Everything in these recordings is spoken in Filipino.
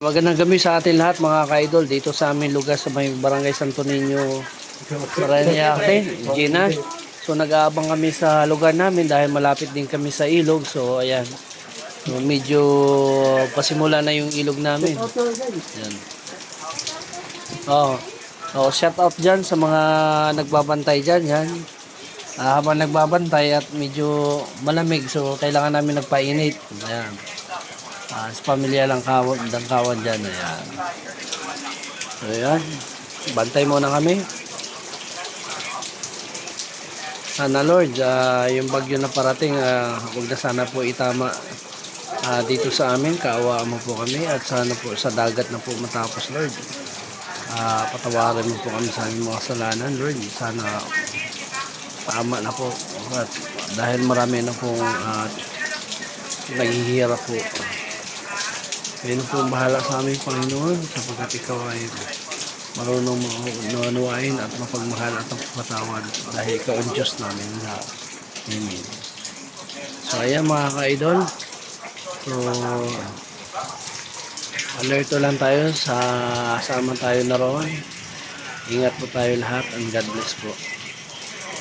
Magandang gabi sa atin lahat mga ka-idol dito sa aming lugar sa may barangay Santo Niño, Paranaque, Gina. So nag-aabang kami sa lugar namin dahil malapit din kami sa ilog. So ayan, so, medyo pasimula na yung ilog namin. Ayan. Oh, oh, shout out dyan sa mga nagbabantay dyan. Yan. Ah, habang nagbabantay at medyo malamig so kailangan namin nagpainit. Ayan. Ah, sa pamilya lang kawan, ng kawan dyan. Ayan. So, ayan. Bantay muna kami. Sana Lord, ah, yung bagyo na parating, ah, huwag na sana po itama ah, dito sa amin. Kaawaan mo po kami at sana po sa dagat na po matapos Lord. Ah, patawarin mo po kami sa aming mga kasalanan Lord. Sana tama na po. At dahil marami na pong ah, naghihirap po. Ngayon po bahala sa aming Panginoon sapagkat ikaw ay marunong manunuain at mapagmahal at mapatawad dahil ikaw ang Diyos namin lahat. Amen. So ayan mga ka-idol. So alerto lang tayo sa asama tayo na roon. Ingat po tayo lahat and God bless po.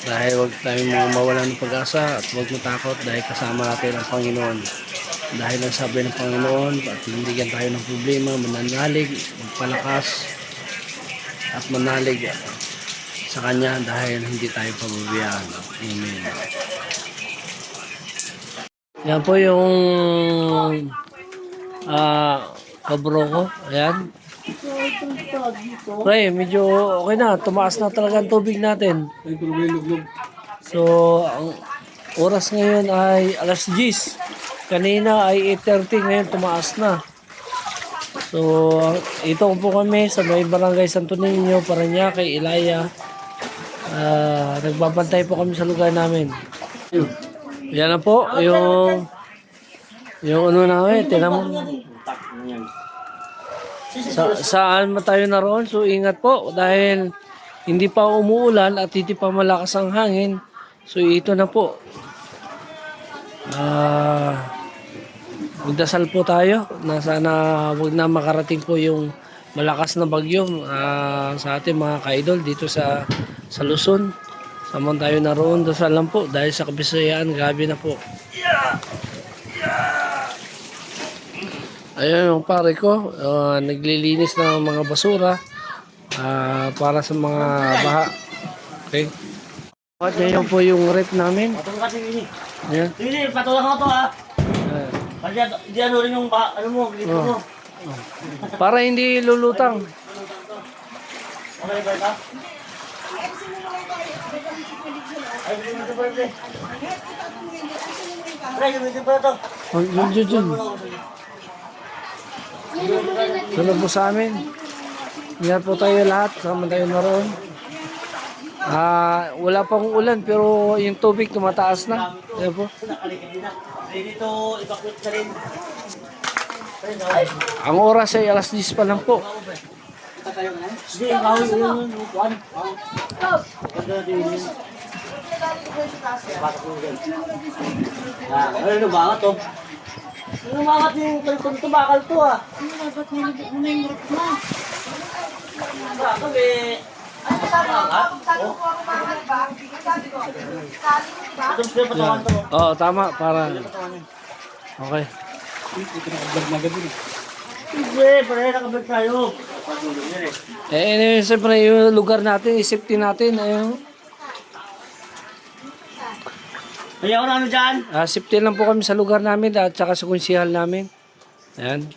Dahil huwag tayong mawalan ng pag-asa at huwag matakot dahil kasama natin ang Panginoon. Dahil ang sabi ng Panginoon, at tindigan tayo ng problema, mananalig, magpalakas, at manalig sa Kanya dahil hindi tayo pababayaan. Amen. Yan po yung ah kabro ko. Ayan. Pre, medyo okay na. Tumaas na talaga ang tubig natin. So, ang oras ngayon ay alas 10. Kanina ay 8.30, ngayon tumaas na. So, ito po kami sa may barangay Santo Niño, Paranaque, Ilaya. Ah, nagbabantay po kami sa lugar namin. Yan na po, yung yung ano namin, tinan mo. Sa, saan man tayo naroon, so ingat po dahil hindi pa umuulan at hindi pa malakas ang hangin. So ito na po. Ah, magdasal po tayo na sana wag na makarating po yung malakas na bagyo ah, sa ating mga kaidol dito sa sa Luzon. Saman tayo naroon, dasal lang po dahil sa kabisayaan, gabi na po. Ayun yung pare ko, ah, naglilinis ng mga basura ah, para sa mga baha. Okay. At ngayon po yung rep namin. Patulong kasi ini. Ayan. Ini, patulong ako to ha. Kasi di ano rin yung ba, ano mo, dito mo. Para hindi lulutang. Okay ba ito? Ay, dito pa rin. Pre, dito pa ito. Oh, yun, yun, yun. Tulog po sa amin. Ingat po tayo lahat. Sama tayo naroon. Ah, wala pang ulan pero yung tubig tumataas na. Ayan po. Din na. Ay, dito, evacuate na rin. Ang oras ay alas 10 pa lang po. Hindi, yung kahoy yun, yung mo? Ah, ano yung bakal to? Ano bakal yung kalkon to? Bakal to ah. Bakal eh. Ano bakal? Oh. Ito siya patawan to. Oo, tama. Para... Okay. Eh, anyway, siyempre yung lugar natin, isipin natin. Ayun. Kaya ako na ano dyan? Ah, safety lang po kami sa lugar namin at saka sa kunsihal namin. Ayan.